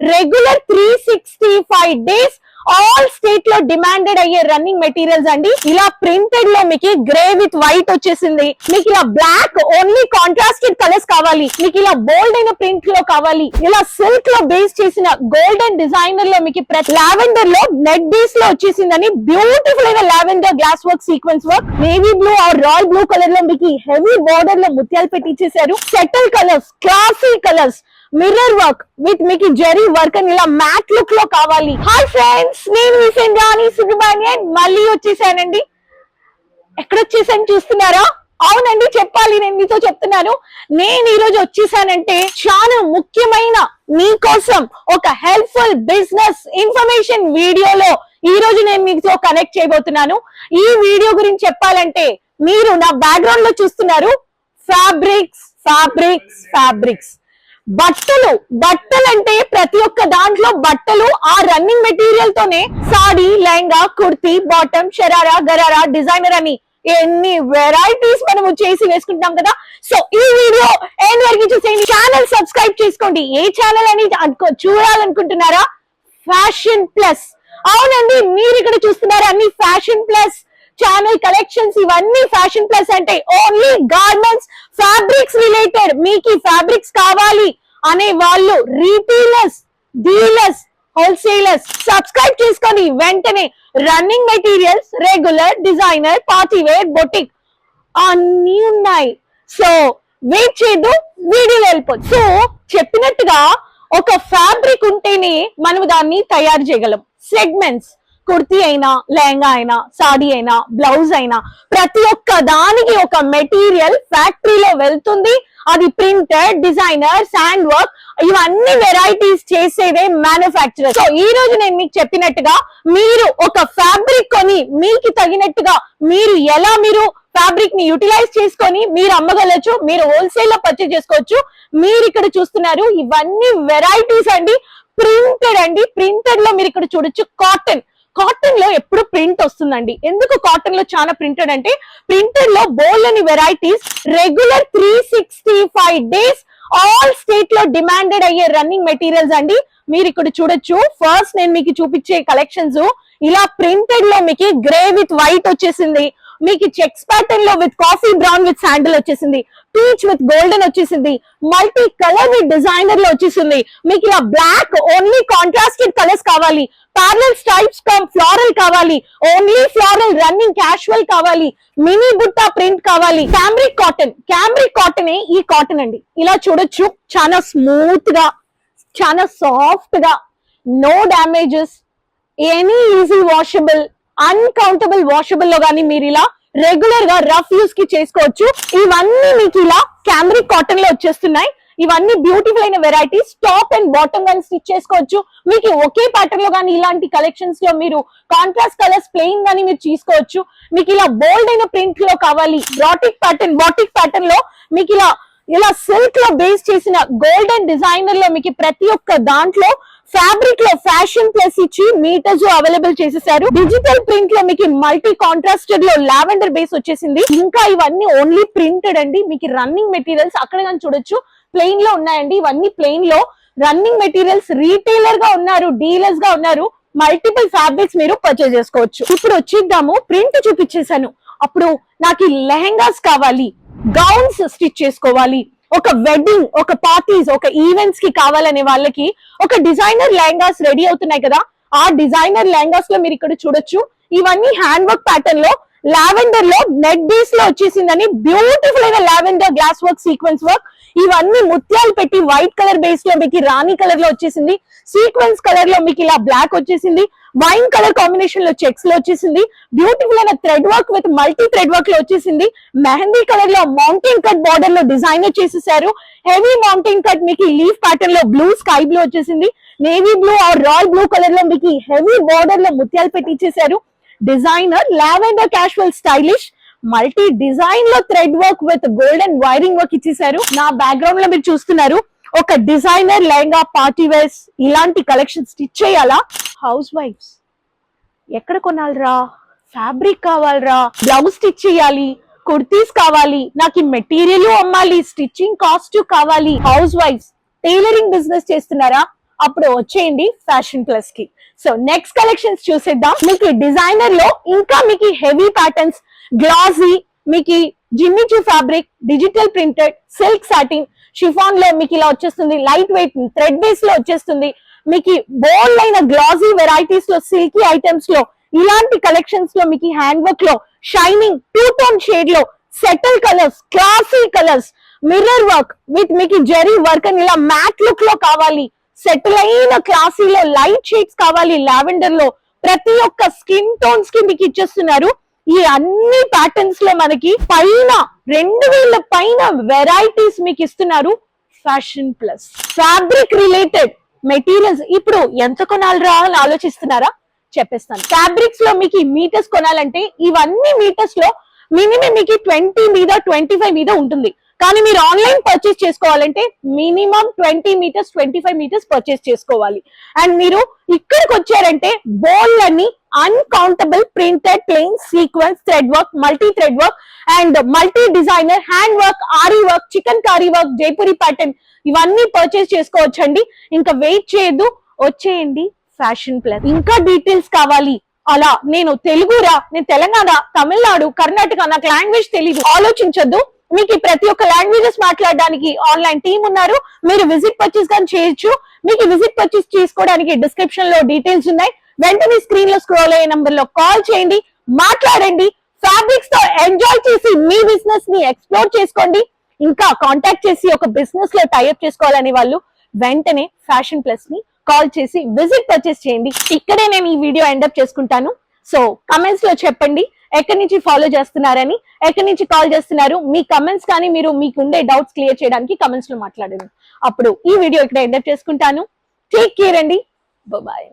Regular three sixty five days all స్టేట్లో demanded అయ్యే running materials అండి. ఇలా ప్రింటెడ్లో మీకు గ్రే విత్ వైట్ వచ్చేసింది. మీకు ఇలా బ్లాక్ ఓన్లీ కాంట్రాస్టెడ్ కలర్స్ కావాలి. మీకు ఇలా బోల్డ్ అయిన ప్రింట్లో కావాలి. ఇలా సిల్క్లో బేస్ చేసిన గోల్డెన్ డిజైనర్లో మీకు లావెండర్లో నెట్ బేస్లో వచ్చేసిందని బ్యూటిఫుల్ అయిన lavender glass work sequence work navy blue or royal blue కలర్లో మీకు హెవీ బోర్డర్లో ముత్యాలు పెట్టించేశారు settle colours classy colours mirror work with మీకు జెరీ వర్క్ అని ఇలా మ్యాట్ లుక్లో కావాలి. హాయ్ ఫ్రెండ్స్ నేను మీ ఫ్రెండ్ రాణి మళ్ళీ వచ్చేసానండి. ఎక్కడ వచ్చేసాను చూస్తున్నారా? అవునండి చెప్పాలి నేను మీతో చెప్తున్నాను. నేను ఈ రోజు వచ్చేసానంటే చాలా ముఖ్యమైన మీకోసం ఒక హెల్ప్ఫుల్ బిజినెస్ ఇన్ఫర్మేషన్ వీడియోలో ఈ రోజు నేను మీతో కనెక్ట్ చేయబోతున్నాను. ఈ వీడియో గురించి చెప్పాలంటే మీరు నా బ్యాక్గ్రౌండ్లో చూస్తున్నారు. ఫ్యాబ్రిక్స్ ఫ్యాబ్రిక్స్ ఫ్యాబ్రిక్స్ బట్టలు బట్టలు అంటే ప్రతి ఒక్క దాంట్లో బట్టలు ఆ రన్నింగ్ మెటీరియల్ తోనే సాడీ లెహంగా కుర్తీ బాటమ్ షరారా గరారా డిజైనర్ అని ఎన్ని వెరైటీస్ మనము చేసి వేసుకుంటాం కదా. సో ఈ వీడియో ఎండ్ వరకు చూసేయండి. ఛానల్ సబ్స్క్రైబ్ చేసుకోండి. ఏ ఛానల్ అని అనుకో- చూడాలనుకుంటున్నారా? ఫ్యాషన్ ప్లస్ అవునండి మీరు ఇక్కడ చూస్తున్నారు అన్ని ఫ్యాషన్ ప్లస్ ఛానల్ కలెక్షన్స్ ఇవన్నీ ఫ్యాషన్ ప్లస్ అంటే ఓన్లీ గార్మెంట్స్ ఫ్యాబ్రిక్స్ రిలేటెడ్ మీకు ఫ్యాబ్రిక్స్ కావాలి అనే వాళ్ళు రీటైలర్స్ డీలర్స్ హోల్సేలర్స్ సబ్స్క్రైబ్ చేసుకొని వెంటనే running materials regular designer party wear boutique అన్ని ఉన్నాయి. సో వెయిట్ చేయదు వీడియో వెళ్ళిపోదు సో చెప్పినట్టుగా ఒక ఫ్యాబ్రిక్ ఉంటేనే మనం దాన్ని తయారు చేయగలం. సెగ్మెంట్స్ కుర్తీ అయినా లెహంగా అయినా సాడీ అయినా బ్లౌజ్ అయినా ప్రతి ఒక్క దానికి ఒక మెటీరియల్ ఫ్యాక్టరీలో వెళ్తుంది. అది ప్రింటెడ్ డిజైనర్ శాండ్ వర్క్ ఇవన్నీ వెరైటీస్ చేసేదే మ్యానుఫ్యాక్చరర్ సో ఈ రోజు నేను మీకు చెప్పినట్టుగా మీరు ఒక ఫ్యాబ్రిక్ కొని మీకు తగినట్టుగా మీరు ఎలా మీరు ఫ్యాబ్రిక్ని యూటిలైజ్ చేసుకొని మీరు అమ్మగలచ్చు మీరు హోల్సేల్లో పర్చేజ్ చేసుకోవచ్చు మీరు ఇక్కడ చూస్తున్నారు ఇవన్నీ వెరైటీస్ అండి. ప్రింటెడ్ అండి. ప్రింటెడ్లో మీరు ఇక్కడ చూడొచ్చు కాటన్ కాటన్లో ఎప్పుడు ప్రింట్ వస్తుందండి. ఎందుకు కాటన్లో చాలా ప్రింటెడ్ అంటే ప్రింటెడ్లో బోల్ అని varieties regular three sixty five days all స్టేట్లో డిమాండెడ్ అయ్యే రన్నింగ్ మెటీరియల్స్ అండి. మీరు ఇక్కడ చూడొచ్చు. ఫస్ట్ నేను మీకు చూపించే కలెక్షన్స్ ఇలా ప్రింటెడ్లో మీకు గ్రే విత్ వైట్ వచ్చేసింది. మీకు చెక్స్ ప్యాటర్న్లో with coffee brown with sandal వచ్చేసింది. పీచ్ విత్ గోల్డెన్ వచ్చేసింది. మల్టీ కలర్ విత్ డిజైనర్లో వచ్చేసింది. మీకు ఇలా బ్లాక్ ఓన్లీ కాంట్రాస్టెడ్ కలర్స్ కావాలి. పార్లర్ స్టైప్స్ ఫ్లోరల్ కావాలి. ఓన్లీ ఫ్లోరల్ రన్నింగ్ క్యాషువల్ కావాలి. మినీ బుట్టా ప్రింట్ కావాలి. క్యామ్రిక్ కాటన్ క్యామ్రిక్ కాటన్ ఈ కాటన్ అండి. ఇలా చూడొచ్చు. చాలా స్మూత్గా చాలా సాఫ్ట్గా. No damages any easy washable uncountable వాషబుల్లో గానీ మీరు ఇలా రెగ్యులర్గా రఫ్ యూస్కి చేసుకోవచ్చు. ఇవన్నీ మీకు ఇలా క్యాంబ్రిక్ కాటన్లో వచ్చేస్తున్నాయి. ఇవన్నీ బ్యూటిఫుల్ అయిన వెరైటీస్ టాప్ అండ్ బాటమ్ గానీ స్టిచ్ చేసుకోవచ్చు. మీకు ఒకే ప్యాటర్న్లో కానీ ఇలాంటి కలెక్షన్స్లో మీరు కాంట్రాస్ట్ కలర్స్ ప్లెయిన్ గానీ మీరు తీసుకోవచ్చు మీకు ఇలా బోల్డ్ అయిన ప్రింట్లో కావాలి బ్రాటిక్ ప్యాటర్న్ బాటిక్ ప్యాటర్న్లో మీకు ఇలా ఇలా సిల్క్లో బేస్ చేసిన గోల్డెన్ డిజైనర్లో మీకు ప్రతి ఒక్క దాంట్లో ఫ్యాబ్రిక్లో ఫ్యాషన్ ప్లస్ ఇచ్చి మీటర్స్ అవైలబుల్ చేసేసారు. డిజిటల్ ప్రింట్లో మీకు మల్టీ కాంట్రాస్టెడ్లో లావెండర్ బేస్ వచ్చేసింది. ఇంకా ఇవన్నీ ఓన్లీ ప్రింటెడ్ అండి. మీకు రన్నింగ్ మెటీరియల్స్ అక్కడ కానీ చూడొచ్చు. ప్లెయిన్లో ఉన్నాయండి. ఇవన్నీ ప్లెయిన్లో. రన్నింగ్ మెటీరియల్స్ రీటైలర్గా ఉన్నారు డీలర్స్గా ఉన్నారు. మల్టిపుల్ ఫ్యాబ్రిక్స్ మీరు పర్చేజ్ చేసుకోవచ్చు. ఇప్పుడు వచ్చిద్దాము. ప్రింట్ చూపించేశాను. అప్పుడు నాకు ఈ కావాలి. గౌన్స్ స్టిచ్ చేసుకోవాలి. ఒక వెడ్డింగ్ ఒక పార్టీస్ ఒక ఈవెంట్స్కి కావాలనే వాళ్ళకి ఒక డిజైనర్ లెహంగాస్ రెడీ అవుతున్నాయి కదా. ఆ డిజైనర్ లెహంగాస్లో మీరు ఇక్కడ చూడొచ్చు. ఇవన్నీ హ్యాండ్ వర్క్ ప్యాటర్న్లో లావెండర్లో నెట్ బేస్లో వచ్చేసిందని బ్యూటిఫుల్ అయిన lavender glass work sequence work ఇవన్నీ ముత్యాలు పెట్టి వైట్ కలర్ బేస్లో మీకు రాణి కలర్లో వచ్చేసింది. సీక్వెన్స్ కలర్లో మీకు ఇలా బ్లాక్ వచ్చేసింది. వైన్ కలర్ కాంబినేషన్లో చెక్స్లో వచ్చేసింది. బ్యూటిఫుల్ అయిన thread work with multi thread వర్క్లో వచ్చేసింది. మెహందీ కలర్లో మౌంటైన్ కట్ బార్డర్లో డిజైన్ చేసేసారు హెవీ మౌంటైన్ కట్ మీకు లీఫ్ ప్యాటర్న్లో బ్లూ స్కై బ్లూ వచ్చేసింది. Navy blue or royal blue కలర్లో మీకు హెవీ బార్డర్లో ముత్యాలు పెట్టి ఇచ్చేసారు designer lavender casual stylish multi డిజైన్లో thread work with golden wiring work ఇచ్చేసారు. నా బ్యాక్గ్రౌండ్లో మీరు చూస్తున్నారు. ఒక డిజైనర్ లెహంగా పార్టీ వేర్స్ ఇలాంటి కలెక్షన్ స్టిచ్ చేయాలా? హౌస్ వైఫ్స్. ఎక్కడ కొనాలిరా? ఫ్యాబ్రిక్ కావాలరా. బ్లౌజ్ స్టిచ్ చేయాలి. కుర్తీస్ కావాలి. నాకు ఈ మెటీరియల్ అమ్మాలి. స్టిచ్చింగ్ కాస్ట్ కావాలి. హౌస్ వైఫ్స్. టైలరింగ్ బిజినెస్ చేస్తున్నారా? అప్పుడు వచ్చేయండి ఫ్యాషన్ ప్లస్కి. సో నెక్స్ట్ కలెక్షన్స్ చూసేద్దాం. మీకు డిజైనర్లో ఇంకా మీకు హెవీ ప్యాటర్న్స్ గ్లాజీ మీకు Jimmy Choo fabric digital printed silk satin షిఫాన్లో మీకు ఇలా వచ్చేస్తుంది. లైట్ వెయిట్ థ్రెడ్ బేస్లో వచ్చేస్తుంది. మీకు బోల్డ్ అయిన గ్లాజీ వెరైటీస్లో సిల్కీ ఐటమ్స్లో ఇలాంటి కలెక్షన్స్లో మీకు హ్యాండ్ వర్క్లో షైనింగ్ టూ టోన్ షేడ్లో settle colours classy colours mirror work with మీకు జెరీ వర్క్ అని ఇలా మ్యాట్ లుక్లో కావాలి సెటిల్ అయిన క్లాసీలో లైట్ షేడ్స్ కావాలి లావెండర్లో ప్రతి ఒక్క స్కిన్ టోన్స్కి మీకు ఇచ్చేస్తున్నారు. ఈ అన్ని ప్యాటర్న్స్లో మనకి పైన రెండు వేల పైన వెరైటీస్ మీకు ఇస్తున్నారు. Fashion plus fabric related materials ఇప్పుడు ఎంత కొనాలిరా అని ఆలోచిస్తున్నారా? చెప్పేస్తాను. ఫ్యాబ్రిక్స్లో మీకు మీటర్స్ కొనాలంటే ఇవన్నీ మీటర్స్లో మినిమం మీకు ట్వంటీ మీద ట్వంటీ ఫైవ్ మీద ఉంటుంది. కానీ మీరు ఆన్లైన్ పర్చేస్ చేసుకోవాలంటే minimum twenty metres twenty five metres purchase చేసుకోవాలి. అండ్ మీరు ఇక్కడికి వచ్చారంటే బోల్ అన్ని uncountable printed plain sequence thread work multi thread work and multi designer hand work aari work chikankari work Jaipuri pattern ఇవన్నీ పర్చేస్ చేసుకోవచ్చండి. ఇంకా వెయిట్ చేయదు వచ్చేయండి ఫ్యాషన్ ప్లస్ ఇంకా డీటెయిల్స్ కావాలి. అలా నేను తెలుగురా నేను తెలంగాణ తమిళనాడు కర్ణాటక నాకు లాంగ్వేజ్ తెలియదు ఆలోచించద్దు. మీకు ప్రతి ఒక్క లాంగ్వేజెస్ మాట్లాడడానికి ఆన్లైన్ టీమ్ ఉన్నారు. మీరు విజిట్ పర్చేస్ కానీ చేయొచ్చు. మీకు విజిట్ పర్చేస్ చేసుకోవడానికి డిస్క్రిప్షన్లో డీటెయిల్స్ ఉన్నాయి. వెంటనే స్క్రీన్లో స్క్రోల్ అయ్యే నంబర్లో కాల్ చేయండి. మాట్లాడండి. ఫ్యాబ్రిక్స్తో ఎంజాయ్ చేసి మీ బిజినెస్ని ఎక్స్ప్లోర్ చేసుకోండి. ఇంకా కాంటాక్ట్ చేసి ఒక బిజినెస్లో టైఅప్ చేసుకోవాలని వాళ్ళు వెంటనే ఫ్యాషన్ ప్లస్ని కాల్ చేసి విజిట్ పర్చేస్ చేయండి. ఇక్కడే నేను ఈ వీడియో ఎండప్ చేసుకుంటాను. సో కమెంట్స్లో చెప్పండి. ఎక్కడి నుంచి ఫాలో చేస్తున్నారని ఎక్కడి నుంచి కాల్ చేస్తున్నారు? మీ కమెంట్స్ కానీ మీరు మీకు ఉండే డౌట్స్ క్లియర్ చేయడానికి కమెంట్స్లో మాట్లాడండి. అప్పుడు ఈ వీడియో ఇక్కడ ఎండప్ చేసుకుంటాను. టేక్ కేర్ అండి. బాయ్